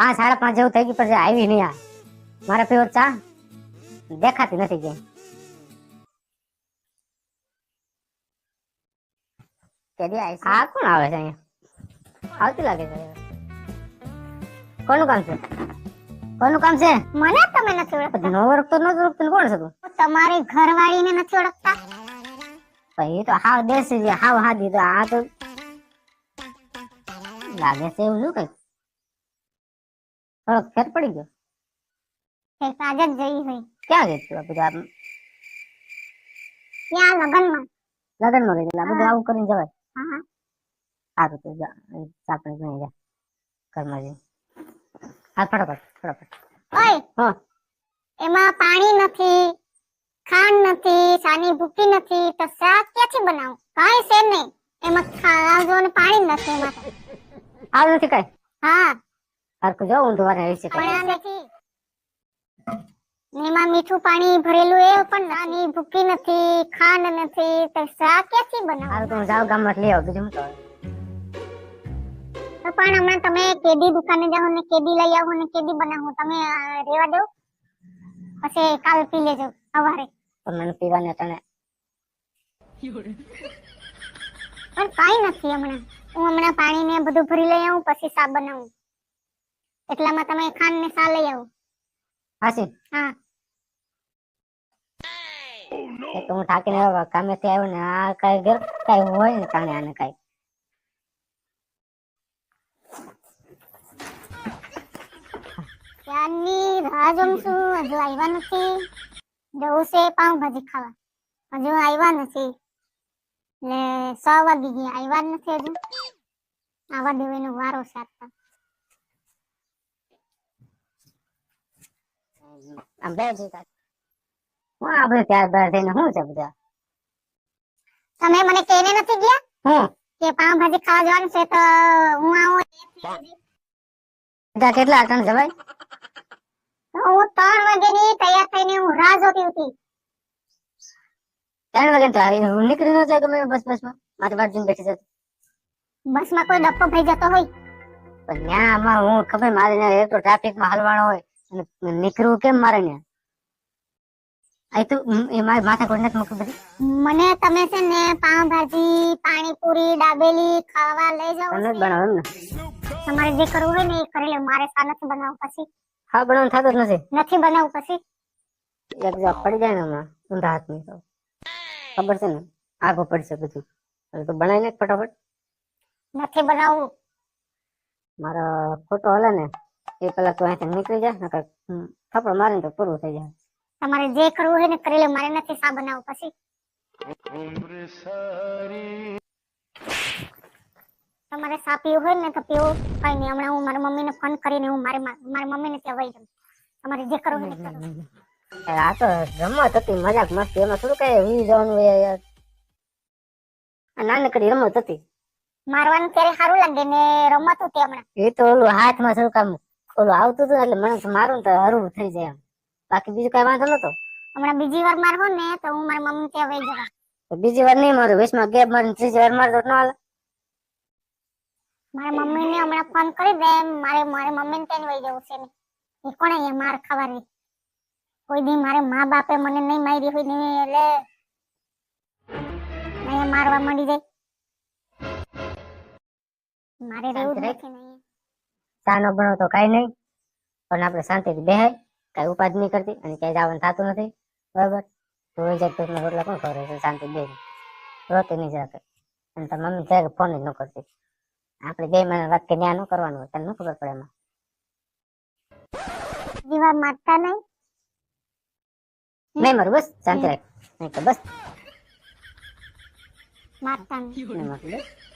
પાંચ સાડા પાંચ જેવું થઈ ગયું પછી આવી નહીં આ. મારા પીવો ચા? દેખાતી નથી કે આ કોણ આવે છે અહીંયા? આવતી લાગે છે. કોનું કામ છે? કોનું કામ છે? મને તમે નથી ઓળખતા. નો ઓળખતો નો ઓળખતો કોણ છે તું? તમારી ઘરવાળીને નથી ઓળખતા. ભાઈ તો હાવ દેશી છે હાવ હાદી તો આ તો લાગે છે એવું શું કઈ? થોડોક ફેર પડી ગયો? આજ જ જઈ હોય ક્યાં ગઈ તું બધું ત્યાં લગનમાં. લગનમાં ગઈ એટલે બધું આવું કરીને જવાય? હા હા. સારું તો જા. આપણે ગઈ જા. ઘરમાં જઈ હા ફટાફટ ફટાફટ. ઓય! હા. એમાં પાણી નથી ખાંડ નથી સાની ભૂકી નથી. તો શાક ક્યાંથી બનાવું? કાંઈ છે નહીં. એમાં ખાજો ને પાણી નથી એમાં. આવું નથી કાંઈ? હા. હરખું જો ઊંધું પણ નથી. એમાં મીઠું પાણી ભરેલું એ પણ નાની ભૂકી નથી ખાંડ નથી. તો શાક ક્યાંથી બનાવું સારું તો હું ગામમાં લઈ આવું બીજું તો તો પણ હમણાં તમે કેદી દુકાને જાઓ ને કેદી લઈ આવો ને કેદી બનાવો તમે રેવા દો. પછી કાલ પી લેજો સવારે. પણ મને પીવાને તને પણ કાંઈ નથી હમણાં. હું હમણાં પાણી ને બધું ભરી લઈ આવું પછી સાબ બનાવું. એટલામાં તમે ખાંડ ને સા લઈ આવો. હાસી હા. તો હું ઠાકીને આવ્યો કામેથી આવ્યો ને આ કઈ ઘર કઈ હોય ને કાણે આને કઈ. ત્યારની રાહ જોઉં છું. હજુ આવ્યા નથી. જવું છે પાઉંભાજી ખાવા. હજુ આવ્યા નથી. ને સો વાગી ગયા. આવ્યા નથી હજુ. આવા દેવાનો વારો છે આજ તો. આમ બે જતા હું આ બધું ત્યાર બાર થઈને શું છે બધા? તમે મને કહીને નથી ગયા? હું? કે પાઉંભાજી ખાવા જવાનું છે તો હું આવું. બધા કેટલા ત્રણ જવાય હું ત્રણ વાગ્યાની તૈયાર થઈને હું રાહ જોતી હતી. ત્રણ વાગે તો આવી હું નીકળી ન જાય ગમે બસ બસમાં મારી બાજુ જોઈને બેઠી જતી. બસમાં કોઈ ડપ્પો થઈ જતો હોય? પણ ત્યાં આમાં હું ખબર મારે એક તો ટ્રાફિકમાં હલવાણો હોય. નીકળવું કેમ મારે ને આ તો હમ, એ મારી માથા કોડ નથી મૂકી બધી? મને તમે છે ને પાઉંભાજી પાણીપુરી દાબેલી ખાવા લઈ જાવ બનાવો ને? તમારે જે કરવું હોય ને એ કરી લે. મારે સા નથી પછી. હા બનાવવાનું થતું જ નથી. નથી બનાવવું પછી. એક પડી જાય ને હમણાં ઊંધા હાથની તો. ખબર છે ને? આગળ પડશે બધું. એટલે તો બનાવી ને ફટાફટ. નથી બનાવવું. મારો ફોટો હલે ને એ પેલા તું અહીંથી નીકળી જાય નકર થપ્પડ મારે તો પૂરું થઈ જાય. તમારે જે કરવું હોય ને કરી લે મારે નથી સા બનાવું પછી. તમારે સા પીવું હોય ને તો પીવું. કઈ નહીં હમણાં હું મારી મમ્મીને ફોન કરીને હું મારી મારી મમ્મીને ત્યાં વહી જાઉં. તમારે જે કરવું હોય ને કરો. આ તો રમત હતી મજાક મસ્તી એમાં થોડું કઈ વી જવાનું હોય યાર. નાનકડી રમત હતી. મારવાનું ત્યારે સારું લાગે ને રમતું તે હમણાં. એ તો ઓલું હાથમાં થોડુંક આમ ઓલું આવતું હતું એટલે મને મારું તો હરું થઈ જાય બાકી બીજું કઈ વાંધો નતો. હમણાં બીજી વાર મારવો ને તો હું મારી મમ્મી ત્યાં વહી જવા. બીજી વાર નહીં મારું વીસમાં ગેપ મારીને ત્રીજી વાર મારતો ન હાલે. મારી મમ્મીને હમણાં ફોન કરી દે મારે મારી મમ્મીને ત્યાં વહી જવું છે ને એ કોને અહીંયા માર ખાવાની? કોઈ દી મારે મા બાપે મને નહીં મારી હોય નહીં એટલે અહીંયા મારવા મળી જાય. મારે રહેવું જ નથી ને અહીંયા. ચા નો બનો તો કઈ નહીં. પણ આપણે શાંતિથી બેહાય કઈ ઉપાધિ નહીં કરતી અને ક્યાંય જવાનું થતું નથી. બરાબર? તો જાય પેટમાં રોટલા પણ ખબર છે? શાંતિ બે રોટી નહીં રાખે અને તારી મમ્મી ત્યારે ફોન જ ન કરતી. આપણે બે મહિના વાત કે ન્યા ન કરવાનું હોય તને ન ખબર પડે એમાં. જીવા મારતા નહીં. નહીં મારું બસ શાંતિ રાખ. નહીં તો બસ. મારતા નહીં. મારું બસ.